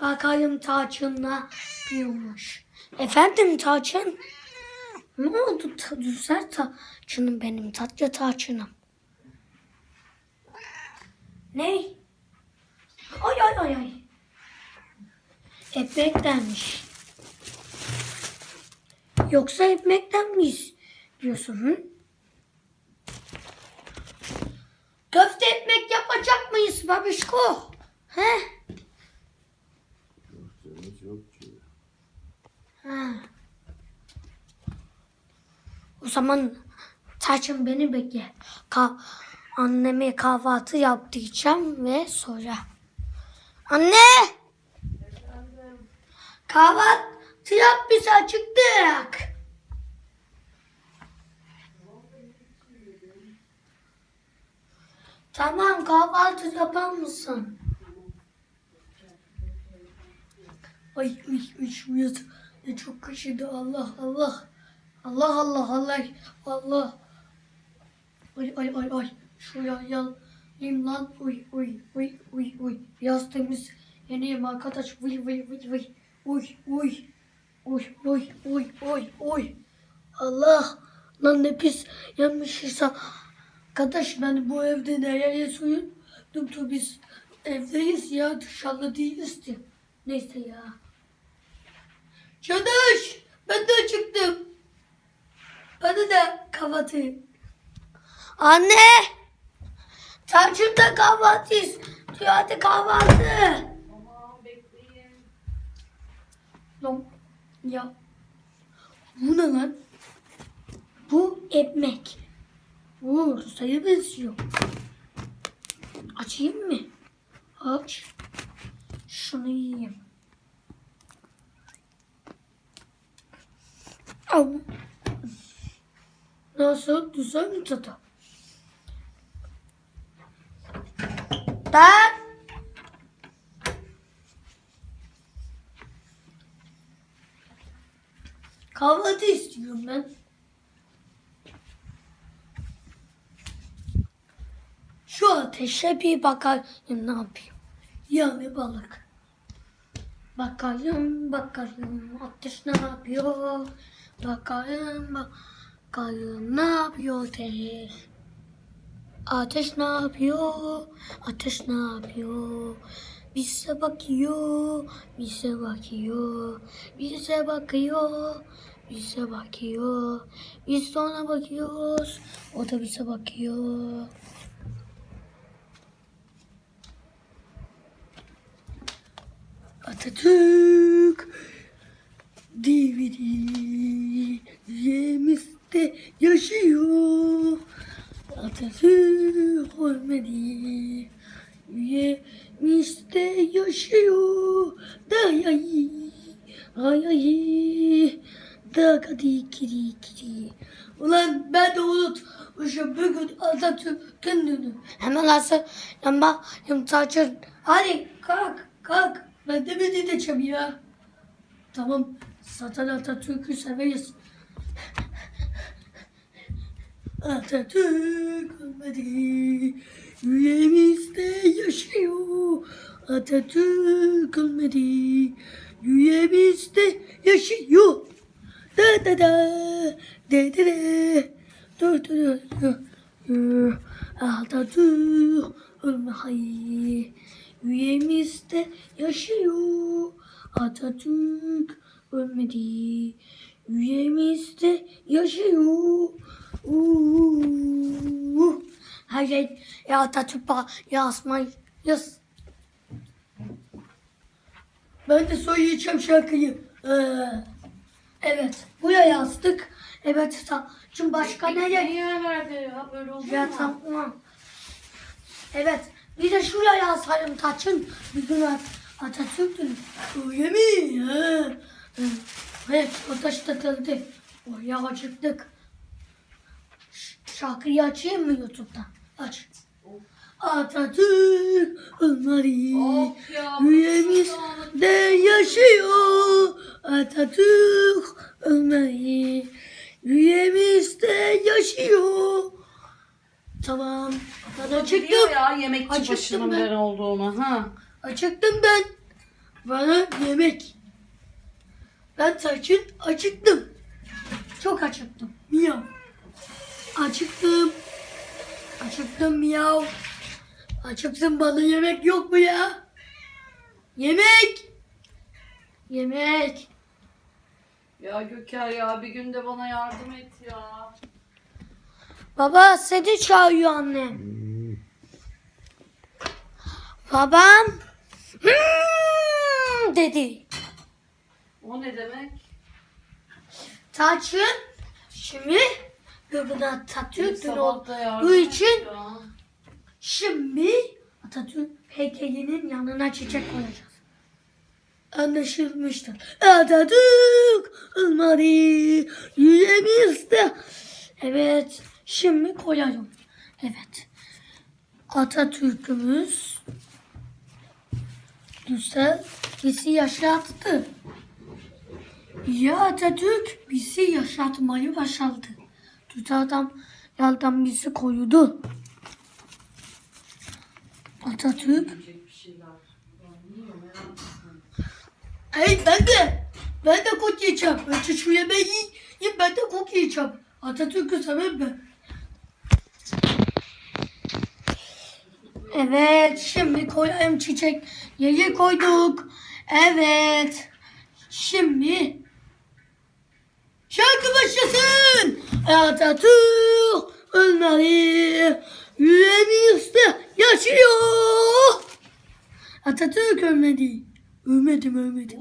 Bakayım Tarçın ne yapıyormuş. Efendim Tarçın? Ne oldu? Ta, güzel Tarçın'ım benim. Tatlı Tarçın'ım. Ne? Ay ay ay ay. Ekmektenmiş. Yoksa ekmekten miyiz diyorsun hı? Köfte ekmek yapacak mıyız babişko? He? Köftemiz yok ki. Ha. O zaman Tarçın beni bekle. Ka anneme kahvaltı yap ve sonra. Anne! Kahvaltı yap biz acıktık. Tamam kahvaltı yapar mısın? Ay ay şu yaz ne çok kaşıdı Allah Allah. Allah Allah Allah Allah. Ay ay ay ay. Şuraya yalayım lan. Uy uy uy uy uy. Yaz temiz. Yeniyim arkadaş. Uy uy uy uy. Uy uy. Uy uy uy uy uy. Allah. Lan ne pis yanmışsa. Arkadaş ben bu evde nereye suyun? Dumtu biz evdeyiz ya dışarıda değiliz ki. Neyse ya. Çadaş ben de çıktım. Hadi de kapatayım. Anne! Tarçın da kahvaltı istiyor. Hadi kahvaltı. Tamam bekleyin. Lan ya. Bu ne lan? Bu ekmek. Bu sayı benziyor. Açayım mı? Aç. Şunu yiyeyim. Au. Nasıl? Mi tadı? Ben kahvaltı istiyorum ben. Şu ateşe bir bakayım ne yapayım. Yani balık. Bakayım bakayım ateş ne yapıyor. Bakayım bakayım ne yapıyor ateş. Ateş ne yapıyor? Ateş ne yapıyor? Bize bakıyor, bize bakıyor, bize bakıyor, bize bakıyor. Biz de ona bakıyoruz, o da bize bakıyor. Atatürk Atatürk ölmedi. Yemizde yaşıyor. Dayayı, ayayı, da kadi kiri kiri. Ulan ben de unutmuşum bugün Atatürk'ün günü. Hemen alsın lamba yumtacın. Hadi kalk kalk. Ben de mi diyeceğim ya? Tamam. Zaten Atatürk'ü severiz. Atatürk ölmedi. Yüreğimizde yaşıyor. Atatürk ölmedi. Yüreğimizde yaşıyor. Da da da. De de de. Dur dur dur. Atatürk ölmedi. Yüreğimizde yaşıyor. Atatürk ölmedi. Yüreğimizde yaşıyor. Uuu. Her şey ya Atatürk ba- yazmayız. Ben de söyleyeceğim şarkıyı. Ee, evet. Buraya yazdık. Evet. ta- Şimdi başka ne yer? Niye verdi ya böyle oldu Ya mu? tamam. Evet. Bir de şuraya yazalım Taçın. Bugün At- Atatürk'tür. Öyle mi? Evet. O taş takıldı. Oraya acıktık. Şarkıyı açayım mı YouTube'da? Aç. Atatürk ölmedi. Of ya. Yüreğimizde yaşıyor. Atatürk ölmedi. Yüreğimizde yaşıyor. Tamam. Biliyor acıktım. ya yemekçi Acıktım başının ben. ben olduğunu. Ha. Acıktım ben. Bana yemek. Ben saçın acıktım. Çok acıktım. Miyav. Acıktım. Acıktım miyav. Acıktım bana yemek yok mu ya? Yemek. Yemek. Ya Göker ya bir gün de bana yardım et ya. Baba seni çağırıyor annem. Babam "Hmm" dedi. O ne demek? Taçın şimdi Gökhan Atatürk dün Sabah ol- da yardım bu et için şimdi Atatürk heykelinin yanına çiçek koyacağız. Anlaşılmıştır. Atatürk olmadı yüzemizde. Evet şimdi koyalım. Evet. Atatürk'ümüz güzel bizi yaşattı. Ya Atatürk bizi yaşatmayı başardı. Kötü adam yaldan bizi koydu. Atatürk. Hey ben de. Ben de kok yiyeceğim. Önce şu yemeği yiyeyim ben de kok yiyeceğim. Atatürk'ü sevmem ben. Evet şimdi koyayım çiçek. Yeye koyduk. Evet. Şimdi Atatürk ölmeli. Yüreğimizde yaşıyor. Atatürk ölmedi. Ölmedim ölmedim.